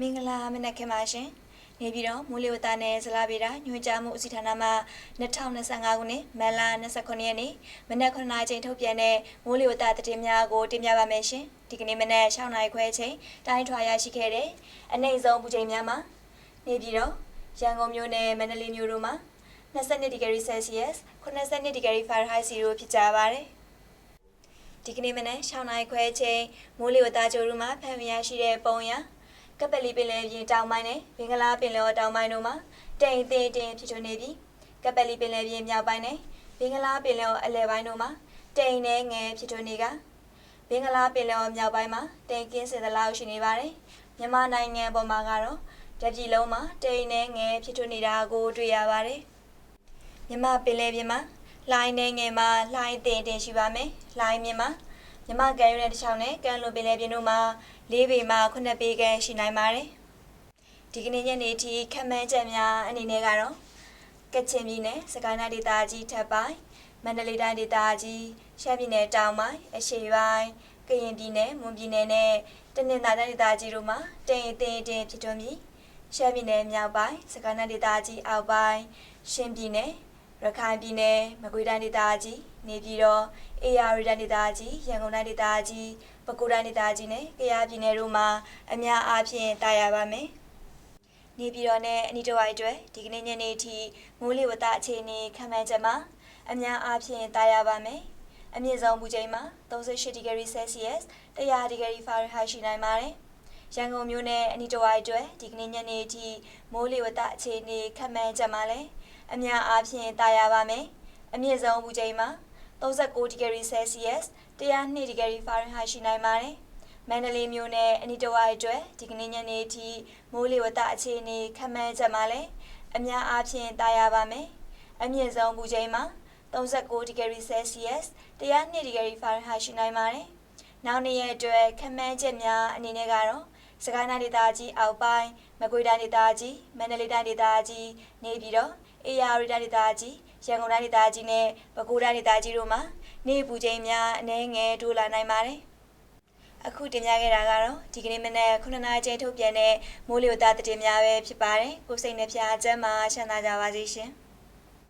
မင်္ဂလာမနက်ခင်းပါရှင်။နေပြည်တော်မူလီဝတာနယ်ဇလာဗေဒညွှန်ကြားမှုဦးစီးဌာနမှ2025ခုနှစ်မတ်လ29ရက်နေ့မနက်9:00နာရီချိန်ထုတ်ပြန်တဲ့မူလီဝတာသတင်းများကိုတင်ပြပါမယ်ရှင်။ဒီကနေ့မနက်6:00နာရီခွဲချိန်တိုင်းထွာရရှိခဲ့တဲ့အနိုင်ဆုံးပူချိန်များမှာနေပြည်တော်ရန်ကုန်မြို့နယ်မန္တလေးမြို့တို့မှာ22ဒီဂရီဆယ်စီယပ်82ဒီဂရီဖာရင်ဟိုက်0ဖြစ်ကြပါတယ်။ဒီကနေ့မနက်6:00နာရီခွဲချိန်မိုးလေဝသကြိုးရူမှာဖန်ပြရရှိတဲ့ပုံရ ကပလီပင်လယ်ပြင်တောင်ပိုင်းနဲ့ဘင်္ဂလားပင်လယ်တောင်ပိုင်းတို့မှာတိမ်သေးတင်ဖြစ်ထွန်းနေပြီးကပလီပင်လယ်ပြင်မြောက်ပိုင်းနဲ့ဘင်္ဂလားပင်လယ်အလယ်ပိုင်းတို့မှာတိမ်နဲ့ငယ်ဖြစ်ထွန်းနေကဘင်္ဂလားပင်လယ်မြောက်ပိုင်းမှာတိမ်ကင်းစင်သလောက်ရှိနေပါတယ်မြန်မာနိုင်ငံပေါ်မှာကတော့တပြည်လုံးမှာတိမ်နဲ့ငယ်ဖြစ်ထွန်းနေတာကိုတွေ့ရပါတယ်မြမပင်လယ်ပြင်မှာလိုင်းနဲ့ငယ်မှာလိုင်းတင်တင်ရှိပါမယ်လိုင်းမြင်မှာ မြမကန်ရုံးတဲ့တစ်ချောင်းနဲ့ကန်လိုပင်လယ်ပြင်တို့မှာ၄ပေမှ9ပေခန့်ရှိနိုင်ပါတယ်ဒီကနေ့ညနေထိခက်မှန်းချက်များအနေနဲ့ကတော့ကချင်ပြည်နယ်စကိုင်းတိုင်းဒေသကြီးထပ်ပိုင်းမန္တလေးတိုင်းဒေသကြီးရှမ်းပြည်နယ်တောင်ပိုင်းအရှေ့ပိုင်းကရင်ပြည်နယ်မွန်ပြည်နယ်နဲ့တနင်္သာရီတိုင်းဒေသကြီးတို့မှာတိမ်အထင်အထင်ဖြစ်ထွန်းပြီးရှမ်းပြည်နယ်မြောက်ပိုင်းစကိုင်းတိုင်းဒေသကြီးအောက်ပိုင်းရှမ်းပြည်နယ် ရခိုင်ပြည်နယ်မကွေးတိုင်းဒေသကြီးနေပြည်တော်အေရရီတိုင်းဒေသကြီးရန်ကုန်တိုင်းဒေသကြီးပဲခူးတိုင်းဒေသကြီးနဲ့ကယားပြည်နယ်တို့မှာအများအားဖြင့်တာယာပါမယ်။နေပြည်တော်နဲ့အနီးတစ်ဝိုက်အတွက်ဒီကနေ့ညနေထိမိုးလေဝသအခြေအနေခံမှန်းချက်မှာအများအားဖြင့်တာယာပါမယ်။အမြင့်ဆုံးပူချိန်မှာ38ဒီဂရီဆယ်စီယပ်100ဒီဂရီဖာရင်ဟိုက်ရှိနိုင်ပါတယ်။ရန်ကုန်မြို့နယ်အနီးတစ်ဝိုက်အတွက်ဒီကနေ့ညနေထိမိုးလေဝသအခြေအနေခံမှန်းချက်မှာလည်း အများအားဖြင့်တာယာပါမယ်။အမြင့်ဆုံးပူချိန်မှာ39ဒီဂရီဆယ်စီယပ်102ဒီဂရီဖာရင်ဟိုက်ရှိနိုင်ပါတယ်။မန္တလေးမြို့နယ်အနီးတစ်ဝိုက်အတွက်ဒီကနေ့ညနေထိမိုးလေဝသအခြေအနေခံမှန်းချက်မှာလည်းအများအားဖြင့်တာယာပါမယ်။အမြင့်ဆုံးပူချိန်မှာ39ဒီဂရီဆယ်စီယပ်102ဒီဂရီဖာရင်ဟိုက်ရှိနိုင်ပါတယ်။နောက်နေ့ရက်အတွက်ခံမှန်းချက်များအနေနဲ့ကတော့ စကိုင်းတိုင်းဒေသကြီးအောက်ပိုင်းမကွေးတိုင်းဒေသကြီးမန္တလေးတိုင်းဒေသကြီးနေပြည်တော်အေရရီတိုင်းဒေသကြီးရန်ကုန်တိုင်းဒေသကြီးနဲ့ပဲခူးတိုင်းဒေသကြီးတို့မှာနေပူချိန်များအနည်းငယ်တိုးလာနိုင်ပါတယ်။အခုတင်ပြခဲ့တာကတော့ဒီကနေ့မနက်9နာရီချိန်ထုတ်ပြန်တဲ့မိုးလေဝသသတင်းများပဲဖြစ်ပါတယ်။ကိုယ်စိတ်နှပြချမ်းမှာချမ်းသာကြပါစေရှင်။